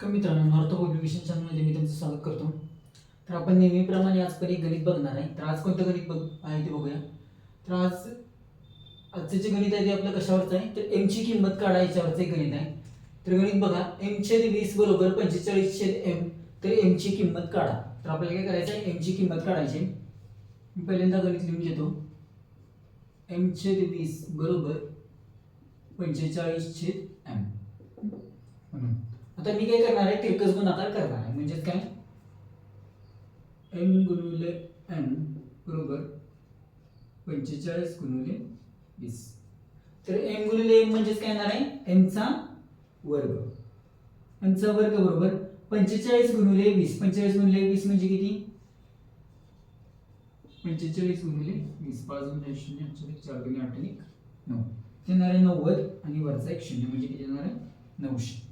नमस्कार मित्रांनो north publication चॅनलमध्ये मी तुमचं स्वागत करतो. तर आपण नेहमीप्रमाणे आज पण एक गणित बघणार आहे. तर आज कोणतं गणित बघ आहे ते बघूया. तर आज आजचं जे गणित आहे ते आपलं कशावरचं आहे? तर एमची किंमत काढा याच्यावरचं एक गणित आहे. तर गणित बघा एम छेद वीस बरोबर पंचेचाळीस छेद एम तर एमची किंमत काढा. तर आपल्याला काय करायचं आहे? एमची किंमत काढायची मी पहिल्यांदा गणित लिहून घेतो. एम छेद वीस बरोबर पंचेचाळीस छेद एम आता मी काय करणार आहे? तिरकस गुणाकार करणार आहे. म्हणजेच काय? एम गुणुले एम बरोबर पंचेचाळीस गुणुले वीस. तर एम गुणुले एम म्हणजेच काय येणार आहे? एमचा वर्ग. एमचा वर्ग बरोबर पंचेचाळीस गुणुले वीस. पंचेचाळीस गुणुले वीस म्हणजे किती? पंचेचाळीस गुणिले वीस. पाच गुणिले शून्य अठ्ठावीस चार गुणिले आठ एक नऊ. ते येणार आहे नव्वद आणि वरचा एक शून्य म्हणजे किती येणार आहे? नऊशे.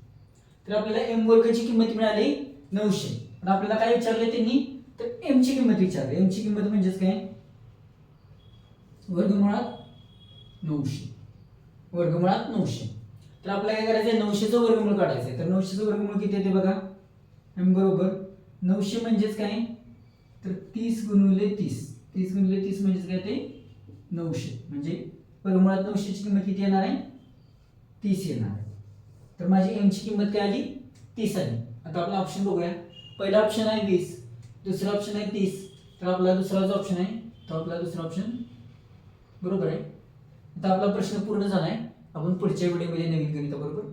तर आपल्याला एम वर्गची किंमत मिळाली नऊशे. पण आपल्याला काय विचारले त्यांनी? तर एम ची किंमत विचारली. एम ची किंमत म्हणजेच काय? वर्गमुळात नऊशे. वर्गमुळात नऊशे. तर आपल्याला काय करायचं आहे नऊशेचं वर्गमूळ काढायचं आहे तर नऊशेचं वर्गमूळ किती येते बघा? एम बरोबर. नऊशे म्हणजेच काय? तर तीस गुणवले तीस. तीस गुणवले तीस म्हणजेच काय ते? नऊशे. म्हणजे वर्गमुळात नऊशेची किंमत किती येणार आहे? तीस येणार आहे. तर माझी एमची किंमत काय आली? तीस आली. आता आपला ऑप्शन बघूया. पहिला ऑप्शन आहे वीस दुसरा ऑप्शन आहे तीस तर आपला दुसरा जो ऑप्शन आहे तो आपला दुसरा ऑप्शन बरोबर आहे. आता आपला प्रश्न पूर्ण झाला आहे आपण पुढच्या व्हिडिओमध्ये नवीन गणिताबरोबर